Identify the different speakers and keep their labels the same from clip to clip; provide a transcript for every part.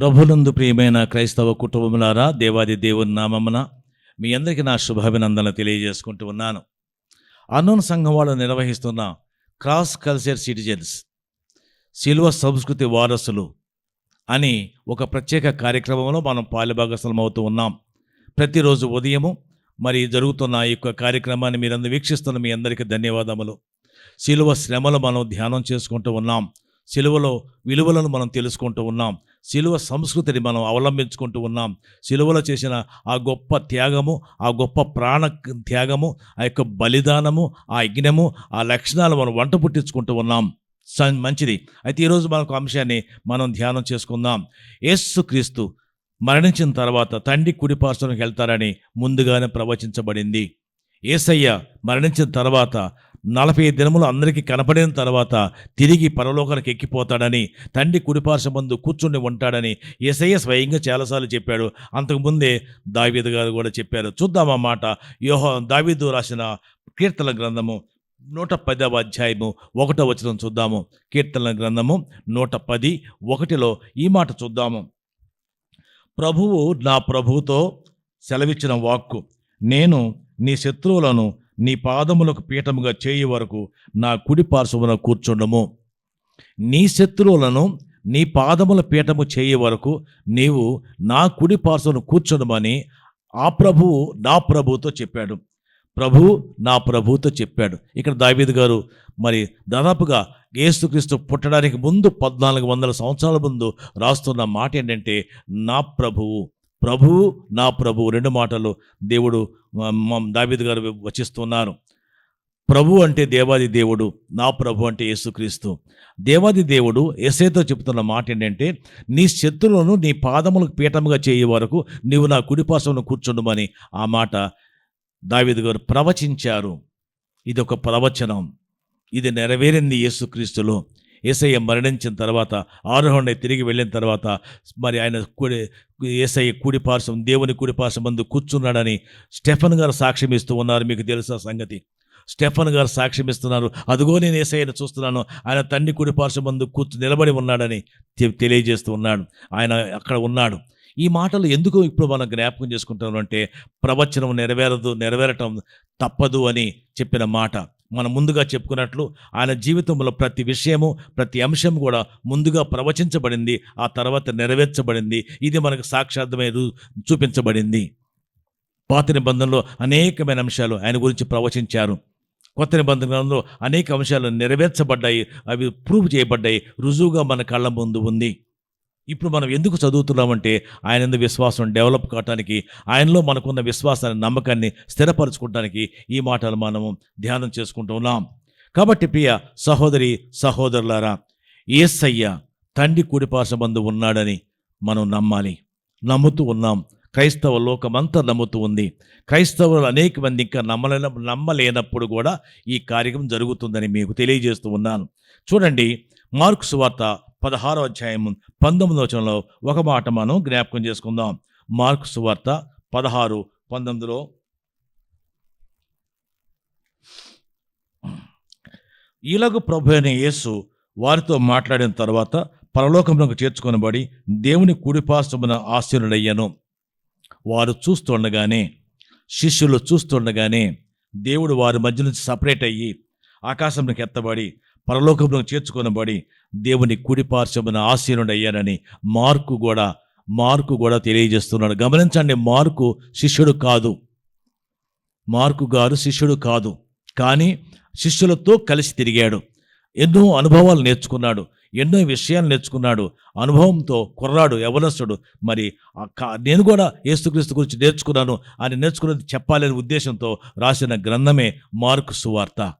Speaker 1: ప్రభునందు ప్రియమైన క్రైస్తవ కుటుంబములారా దేవాది దేవుని నామమున మీ అందరికీ నా శుభాభినందనలు తెలియజేసుకుంటూ ఉన్నాను. అన్నోన్ సంఘం వాళ్ళు నిర్వహిస్తున్న క్రాస్ కల్చర్ సిటిజన్స్ శిల్వ సంస్కృతి వారసులు అని ఒక ప్రత్యేక కార్యక్రమంలో మనం పాలుభాగస్లం అవుతూ ఉన్నాం. ప్రతిరోజు ఉదయము మరి జరుగుతున్న ఈ యొక్క కార్యక్రమాన్ని మీరందరూ వీక్షిస్తున్న మీ అందరికీ ధన్యవాదములు. శిలువ శ్రమలు మనం ధ్యానం చేసుకుంటూ ఉన్నాం. శిలువలో విలువలను మనం తెలుసుకుంటూ ఉన్నాం. శిలువ సంస్కృతిని మనం అవలంబించుకుంటూ ఉన్నాం. శిలువలో చేసిన ఆ గొప్ప త్యాగము ఆ గొప్ప ప్రాణ త్యాగము ఆ యొక్క బలిదానము ఆ యజ్ఞము ఆ లక్షణాలు మనం వంట పుట్టించుకుంటూ ఉన్నాం. స- మంచిది. అయితే ఈరోజు మనకు అంశాన్ని మనం ధ్యానం చేసుకుందాం. యేసుక్రీస్తు మరణించిన తర్వాత తండ్రి కుడిపార్శ్వనికి వెళ్తారని ముందుగానే ప్రవచించబడింది. ఏసయ్య మరణించిన తర్వాత నలభై ఐదు దినములు అందరికీ కనపడిన తర్వాత తిరిగి పరలోకానికి ఎక్కిపోతాడని తండ్రి కుడిపార్శ్వ ముందు కూర్చుని ఉంటాడని ఏసయ్య స్వయంగా చాలాసార్లు చెప్పాడు. అంతకుముందే దావీదు గారు కూడా చెప్పారు. చూద్దాం ఆ మాట. యోహో దావీదు రాసిన కీర్తన గ్రంథము నూట పదవ అధ్యాయము ఒకటో వచనం చూద్దాము. కీర్తన గ్రంథము నూట పది ఒకటిలో ఈ మాట చూద్దాము. ప్రభువు నా ప్రభువుతో సెలవిచ్చిన వాక్కు నేను నీ శత్రువులను నీ పాదములకు పీఠముగా చేయి వరకు నా కుడి పార్శ్వమున కూర్చుండము. నీ శత్రువులను నీ పాదముల పీఠము చేయి వరకు నీవు నా కుడి పార్శ్వను కూర్చుండమని ఆ ప్రభువు నా ప్రభువుతో చెప్పాడు. ప్రభువు నా ప్రభువుతో చెప్పాడు. ఇక్కడ దావీద్ గారు మరి దాదాపుగా యేసుక్రీస్తు పుట్టడానికి ముందు పద్నాలుగు వందల సంవత్సరాల ముందు రాస్తున్న మాట ఏంటంటే నా ప్రభువు. ప్రభువు నా ప్రభువు రెండు మాటలు దేవుడు దావిద్ గారు వచిస్తున్నారు ప్రభు అంటే దేవాది దేవుడు నా ప్రభు అంటే యేసుక్రీస్తు. దేవాది దేవుడు ఎసేతో చెబుతున్న మాట ఏంటంటే నీ శత్రువులను నీ పాదములకు పీఠముగా చేయ వరకు నీవు నా కుడిపాసమును కూర్చుండమని ఆ మాట దావిద్ గారు ప్రవచించారు. ఇది ఒక ప్రవచనం. ఇది నెరవేరింది యేసుక్రీస్తులో. ఏసయ్య మరణించిన తర్వాత ఆరోహణ తిరిగి వెళ్ళిన తర్వాత మరి ఆయన కుడి ఏసయ్య కూడిపార్శ్వం దేవుని కుడి ముందు కూర్చున్నాడని స్టెఫన్ గారు సాక్ష్యం ఇస్తూ ఉన్నారు. మీకు తెలుసా సంగతి. స్టెఫన్ గారు సాక్ష్యం ఇస్తున్నారు. అదిగో నేను ఏసయ్యను చూస్తున్నాను. ఆయన తండ్రి కుడి ముందు కూర్చు నిలబడి ఉన్నాడని తెలియజేస్తూ ఉన్నాడు. ఆయన అక్కడ ఉన్నాడు. ఈ మాటలు ఎందుకు ఇప్పుడు మనం జ్ఞాపకం చేసుకుంటాం అంటే ప్రవచనం నెరవేరదు నెరవేరటం తప్పదు అని చెప్పిన మాట. మనం ముందుగా చెప్పుకున్నట్లు ఆయన జీవితంలో ప్రతి విషయము ప్రతి అంశం కూడా ముందుగా ప్రవచించబడింది ఆ తర్వాత నెరవేర్చబడింది. ఇది మనకు సాక్షార్థమై చూపించబడింది. పాత నిబంధనలో అనేకమైన అంశాలు ఆయన గురించి ప్రవచించారు. కొత్త నిబంధనలో అనేక అంశాలు నెరవేర్చబడ్డాయి అవి ప్రూవ్ చేయబడ్డాయి రుజువుగా మన కళ్ళ ముందు ఉంది. ఇప్పుడు మనం ఎందుకు చదువుతున్నామంటే ఆయన ఎందు విశ్వాసం డెవలప్ కావటానికి ఆయనలో మనకున్న విశ్వాసాన్ని నమ్మకాన్ని స్థిరపరచుకోవడానికి ఈ మాటలు మనము ధ్యానం చేసుకుంటూ ఉన్నాం. కాబట్టి ప్రియ సహోదరి సహోదరులారా ఏసయ్య తండ్రి కుడిపాసమందు ఉన్నాడని మనం నమ్మాలి. నమ్ముతూ ఉన్నాం. క్రైస్తవ లోకమంతా నమ్ముతూ ఉంది. క్రైస్తవులు అనేక మంది ఇంకా నమ్మలే నమ్మలేనప్పుడు కూడా ఈ కార్యక్రమం జరుగుతుందని మీకు తెలియజేస్తూ ఉన్నాను. చూడండి మార్క్స్ వార్త పదహారో అధ్యాయం పంతొమ్మిదో వచనంలో ఒక మాట మనం జ్ఞాపకం చేసుకుందాం. మార్కు సువార్త పదహారు పంతొమ్మిదిలో ఈలగు ప్రభు అయిన యేసు వారితో మాట్లాడిన తర్వాత పరలోకంలోకి చేర్చుకొనబడి దేవుని కుడిపాశ్వమున ఆశీనుడయ్యను. వారు చూస్తుండగానే శిష్యులు చూస్తుండగానే దేవుడు వారి మధ్య నుంచి సపరేట్ అయ్యి ఆకాశంలోకి ఎత్తబడి పరలోకంలోకి చేర్చుకొనబడి దేవుని కుడిపార్శ్వమున ఆశీనుడయ్యానని మార్కు కూడా మార్కు కూడా తెలియజేస్తున్నాడు. గమనించండి మార్కు శిష్యుడు కాదు. మార్కు గారు శిష్యుడు కాదు. కానీ శిష్యులతో కలిసి తిరిగాడు. ఎన్నో అనుభవాలు నేర్చుకున్నాడు. ఎన్నో విషయాలు నేర్చుకున్నాడు. అనుభవంతో కుర్రాడు యవనస్తుడు. మరి కా- నేను కూడా యేసుక్రీస్తు గురించి నేర్చుకున్నాను అని నేర్చుకున్నది చెప్పాలనే ఉద్దేశంతో రాసిన గ్రంథమే మార్కు సువార్త.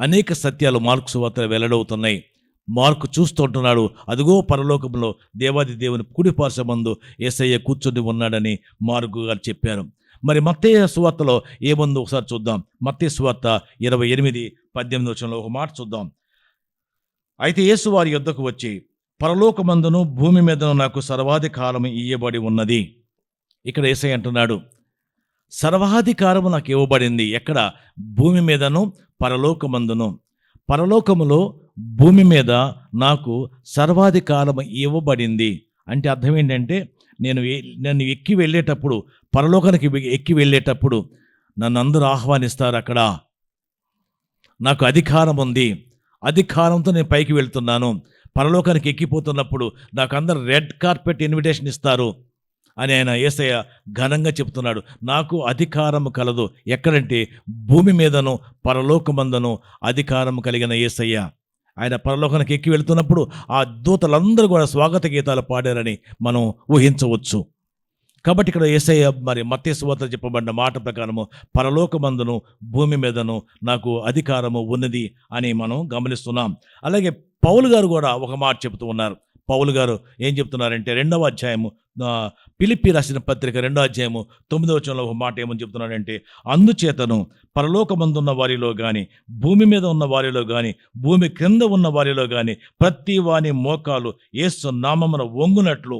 Speaker 1: అనేక సత్యాలు మార్కు సువార్త వెల్లడవుతున్నాయి. మార్కు చూస్తుంటున్నాడు అదిగో పరలోకంలో దేవాది దేవుని కుడి పార్శ్వమందు ఏసయ్య కూర్చుని ఉన్నాడని మార్కు గారు చెప్పారు. మరి మత్తయ్య సువార్తలో ఏముందో ఒకసారి చూద్దాం. మత్తయ్య సువార్త ఇరవై ఎనిమిది పద్దెనిమిది వచ్చంలో ఒక మాట చూద్దాం. అయితే యేసు వారి యొద్దకు వచ్చి పరలోకమందును భూమి మీదను నాకు సర్వాధికారం ఇయ్యబడి ఉన్నది. ఇక్కడ ఏసై అంటున్నాడు సర్వాధికారము నాకు ఇవ్వబడింది ఎక్కడ? భూమి మీదను పరలోకమందును. పరలోకములో భూమి మీద నాకు సర్వాధికారం ఇవ్వబడింది. అంటే అర్థం ఏంటంటే నేను నన్ను ఎక్కి వెళ్ళేటప్పుడు పరలోకానికి ఎక్కి వెళ్ళేటప్పుడు నన్ను అందరూ ఆహ్వానిస్తారు అక్కడ. నాకు అధికారం ఉంది. అధికారంతో నేను పైకి వెళ్తున్నాను. పరలోకానికి ఎక్కిపోతున్నప్పుడు నాకు అందరు రెడ్ కార్పెట్ ఇన్విటేషన్ ఇస్తారు అని ఆయన ఏసయ్య ఘనంగా చెప్తున్నాడు. నాకు అధికారం కలదు. ఎక్కడంటే భూమి మీదను పరలోకమందను అధికారం కలిగిన ఏసయ్య. ఆయన పరలోకానికి ఎక్కి వెళ్తున్నప్పుడు ఆ దూతలందరూ కూడా స్వాగత గీతాలు పాడారని మనం ఊహించవచ్చు. కాబట్టి ఇక్కడ ఏసయ్య మరి మత్స్యవాత చెప్పబడిన మాట ప్రకారము పరలోకమందును భూమి మీదను నాకు అధికారము ఉన్నది అని మనం గమనిస్తున్నాం. అలాగే పౌలు గారు కూడా ఒక మాట చెబుతూ ఉన్నారు. పౌలు గారు ఏం చెప్తున్నారంటే రెండవ అధ్యాయము పిలిపి రాసిన పత్రిక రెండో అధ్యాయము తొమ్మిదవ వచనంలో ఒక మాట ఏమని చెప్తున్నాడంటే అందుచేతను పరలోకమందున్న వారిలో కానీ భూమి మీద ఉన్న వారిలో కానీ భూమి క్రింద ఉన్న వారిలో కానీ ప్రతి వాని మోకాలు ఏసు నామమున వంగునట్లు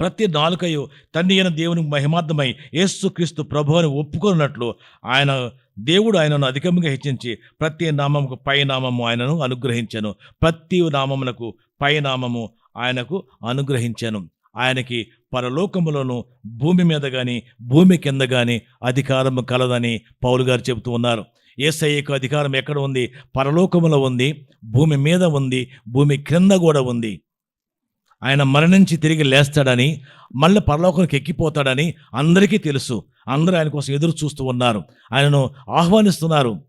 Speaker 1: ప్రతి నాలుకయు తండ్రి అయిన దేవునికి మహిమార్థమై యేసుక్రీస్తు ప్రభు అని ఒప్పుకున్నట్లు ఆయన దేవుడు ఆయనను అధికంగా హెచ్చించి ప్రతి నామముకు పై నామము ఆయనను అనుగ్రహించాను. ప్రతి నామమునకు పై నామము ఆయనకు అనుగ్రహించాను. ఆయనకి పరలోకములోను భూమి మీద కానీ భూమి కింద కానీ అధికారము కలదని పౌలు గారు చెబుతూ ఉన్నారు. ఏసఐకు అధికారం ఎక్కడ ఉంది? పరలోకములో ఉంది భూమి మీద ఉంది భూమి క్రింద కూడా ఉంది. ఆయన మరణించి తిరిగి లేస్తాడని మళ్ళీ పరలోకానికి ఎక్కిపోతాడని అందరికీ తెలుసు. అందరూ ఆయన కోసం ఎదురు చూస్తూ ఉన్నారు. ఆయనను ఆహ్వానిస్తున్నారు.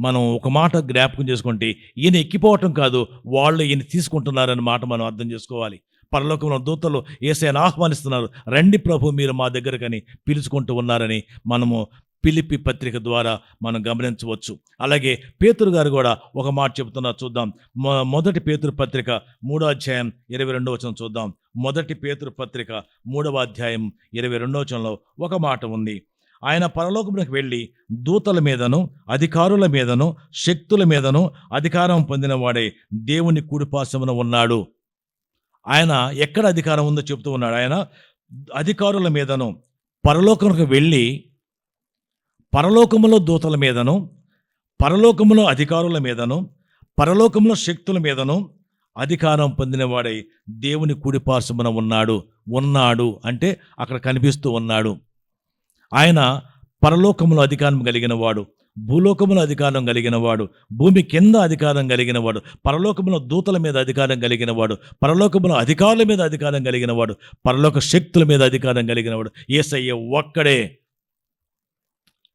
Speaker 1: మనం ఒక మాట జ్ఞాపకం చేసుకుంటే ఈయన ఎక్కిపోవటం కాదు వాళ్ళు ఈయన తీసుకుంటున్నారని మాట మనం అర్థం చేసుకోవాలి. పరలోకంలో దూతలు ఏసైనా ఆహ్వానిస్తున్నారు. రండి ప్రభు మీరు మా దగ్గరకని పిలుచుకుంటూ ఉన్నారని మనము పిలిపి పత్రిక ద్వారా మనం గమనించవచ్చు. అలాగే పేతురు గారు కూడా ఒక మాట చెబుతున్నారు చూద్దాం. మొదటి పేతురు పత్రిక మూడో అధ్యాయం ఇరవై రెండో వచనం చూద్దాం. మొదటి పేతురు పత్రిక మూడవ అధ్యాయం ఇరవై రెండో వచనంలో ఒక మాట ఉంది. ఆయన పరలోకములకు వెళ్ళి దూతల మీదను అధికారుల మీదను శక్తుల మీదను అధికారం పొందినవాడే దేవుని కూడిపాశమున ఉన్నాడు. ఆయన ఎక్కడ అధికారం ఉందో చెబుతూ ఉన్నాడు. ఆయన అధికారుల మీదను పరలోకములకు వెళ్ళి పరలోకములో దూతల మీదను పరలోకములో అధికారుల మీదను పరలోకములో శక్తుల మీదను అధికారం పొందినవాడై దేవుని కుడిపార్శ్వమున ఉన్నాడు ఉన్నాడు అంటే అక్కడ కనిపిస్తూ ఉన్నాడు. ఆయన పరలోకములో అధికారం కలిగిన వాడు భూలోకములో అధికారం కలిగిన వాడు భూమి కింద అధికారం కలిగిన వాడు పరలోకములో దూతల మీద అధికారం కలిగిన వాడు పరలోకములో అధికారుల మీద అధికారం కలిగిన వాడు పరలోక శక్తుల మీద అధికారం కలిగిన వాడు ఏసయ్య ఒక్కడే.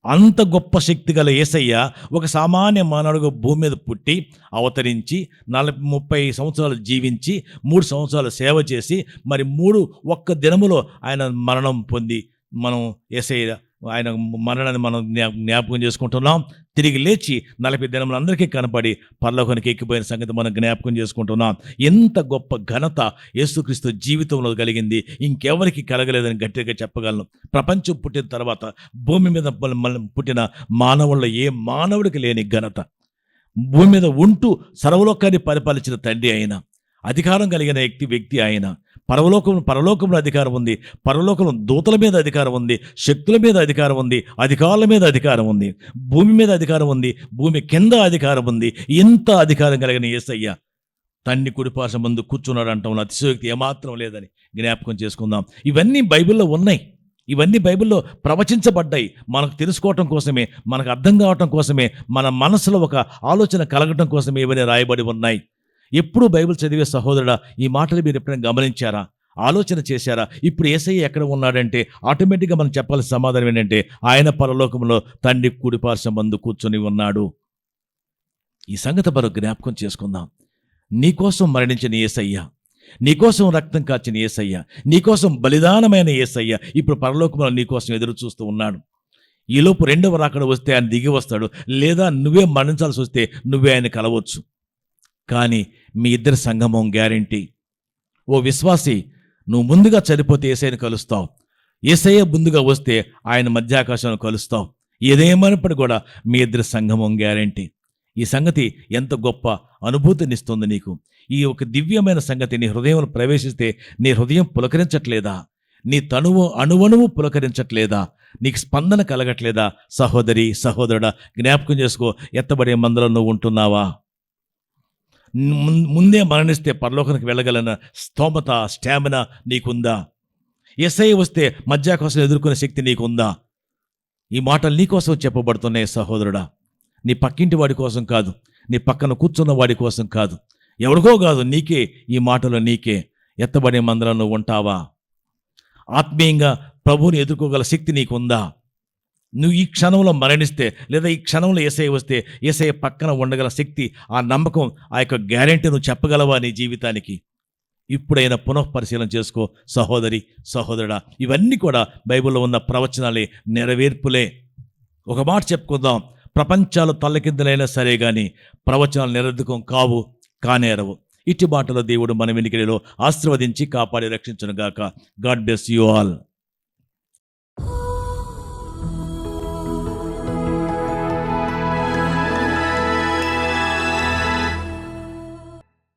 Speaker 1: అంత గొప్ప శక్తి గల ఏసయ్య ఒక సామాన్య మానవుడుగా భూమి మీద పుట్టి అవతరించి నలభై ముప్పై సంవత్సరాలు జీవించి మూడు సంవత్సరాలు సేవ చేసి మరి మూడు ఒక్క దినములో ఆయన మరణం పొంది మనం ఏసయ్య ఆయన మరణాన్ని మనం జ్ఞా- జ్ఞాపకం చేసుకుంటున్నాం. తిరిగి లేచి నలభై దినములు అందరికీ కనపడి పరలోకానికి ఎక్కిపోయిన సంగతి మనం జ్ఞాపకం చేసుకుంటున్నాం. ఎంత గొప్ప ఘనత యేసుక్రీస్తు జీవితంలో కలిగింది. ఇంకెవరికి కలగలేదని గట్టిగా చెప్పగలను. ప్రపంచం పుట్టిన తర్వాత భూమి మీద పుట్టిన మానవుల్లో ఏ మానవుడికి లేని ఘనత. భూమి మీద ఉంటూ సర్వలోకాన్ని పరిపాలించిన తండ్రి అయినా అధికారం కలిగిన వ్యక్తి వ్యక్తి ఆయన పరలోకం పరలోకంలో అధికారం ఉంది. పరలోకంలో దూతల మీద అధికారం ఉంది. శక్తుల మీద అధికారం ఉంది. అధికారుల మీద అధికారం ఉంది. భూమి మీద అధికారం ఉంది. భూమి కింద అధికారం ఉంది. ఇంత అధికారం కలిగిన యేసయ్య తన్ని కుడిపాస ముందు కూర్చున్నాడు అంటాం. అతిశయోక్తి ఏమాత్రం లేదని జ్ఞాపకం చేసుకుందాం. ఇవన్నీ బైబిల్లో ఉన్నాయి. ఇవన్నీ బైబిల్లో ప్రవచించబడ్డాయి. మనకు తెలుసుకోవటం కోసమే మనకు అర్థం కావటం కోసమే మన మనసులో ఒక ఆలోచన కలగటం కోసమే ఇవన్నీ రాయబడి ఉన్నాయి. ఎప్పుడూ బైబిల్ చదివే సహోదరుడా ఈ మాటలు మీరు ఎప్పుడైనా గమనించారా? ఆలోచన చేశారా? ఇప్పుడు ఏసయ్య ఎక్కడ ఉన్నాడంటే ఆటోమేటిక్గా మనం చెప్పాల్సిన సమాధానం ఏంటంటే ఆయన పరలోకంలో తండ్రి కుడిపార్శ్వ మందు కూర్చొని ఉన్నాడు. ఈ సంగతి మరో జ్ఞాపకం చేసుకుందాం. నీకోసం మరణించిన ఏసయ్య నీకోసం రక్తం కాచిన ఏసయ్య నీకోసం బలిదానమైన ఏసయ్య ఇప్పుడు పరలోకంలో నీకోసం ఎదురు చూస్తూ ఉన్నాడు. ఈలోపు రెండవ రాకడ వస్తే ఆయన దిగి వస్తాడు. లేదా నువ్వే మరణించాల్సి వస్తే నువ్వే ఆయన కలవచ్చు. కానీ మీ ఇద్దరి సంగమం గ్యారంటీ. ఓ విశ్వాసి నువ్వు ముందుగా చనిపోతే ఏసైని కలుస్తావు. ఏసయ్య ముందుగా వస్తే ఆయన మధ్యాకాశంలో కలుస్తావు. ఏదేమైనప్పటికీ కూడా మీ ఇద్దరి సంగమం గ్యారంటీ. ఈ సంగతి ఎంత గొప్ప అనుభూతినిస్తుంది నీకు. ఈ ఒక దివ్యమైన సంగతి నీ హృదయంలో ప్రవేశిస్తే నీ హృదయం పులకరించట్లేదా? నీ తనువు అణువణువు పులకరించట్లేదా? నీకు స్పందన కలగట్లేదా? సహోదరి సహోదరుడా జ్ఞాపకం చేసుకో. ఎత్తబడే మందలో నువ్వు ఉంటున్నావా? ముందే మరణిస్తే పరలోకానికి వెళ్ళగలన స్తోమత స్టామినా నీకుందా? ఎస్ఐ వస్తే మధ్య కోసం ఎదుర్కొనే శక్తి నీకుందా? ఈ మాటలు నీకోసం చెప్పబడుతున్నాయి సహోదరుడా. నీ పక్కింటి వాడి కోసం కాదు నీ పక్కన కూర్చున్న వాడి కోసం కాదు. ఎవరికో కాదు నీకే. ఈ మాటలు నీకే. ఎత్తబడే మందలను ఉంటావా? ఆత్మీయంగా ప్రభువుని ఎదుర్కోగల శక్తి నీకుందా? నువ్వు ఈ క్షణంలో మరణిస్తే లేదా ఈ క్షణంలో ఏసఐ వస్తే ఏసఐ పక్కన ఉండగల శక్తి ఆ నమ్మకం ఆ యొక్క గ్యారంటీ నువ్వు చెప్పగలవా నీ జీవితానికి? ఇప్పుడైనా పునఃపరిశీలన చేసుకో. సహోదరి సహోదరుడా ఇవన్నీ కూడా బైబిల్లో ఉన్న ప్రవచనాలే నెరవేర్పులే. ఒక మాట చెప్పుకుందాం. ప్రపంచాలు తల్లకిందులైనా సరే కానీ ప్రవచనాలు నిరర్ధకం కావు కానేరవు. ఇటు బాటలో దేవుడు మన వెనుకలో ఆశీర్వదించి కాపాడి రక్షించను గాక గాడ్ బ్లెస్ యు ఆల్.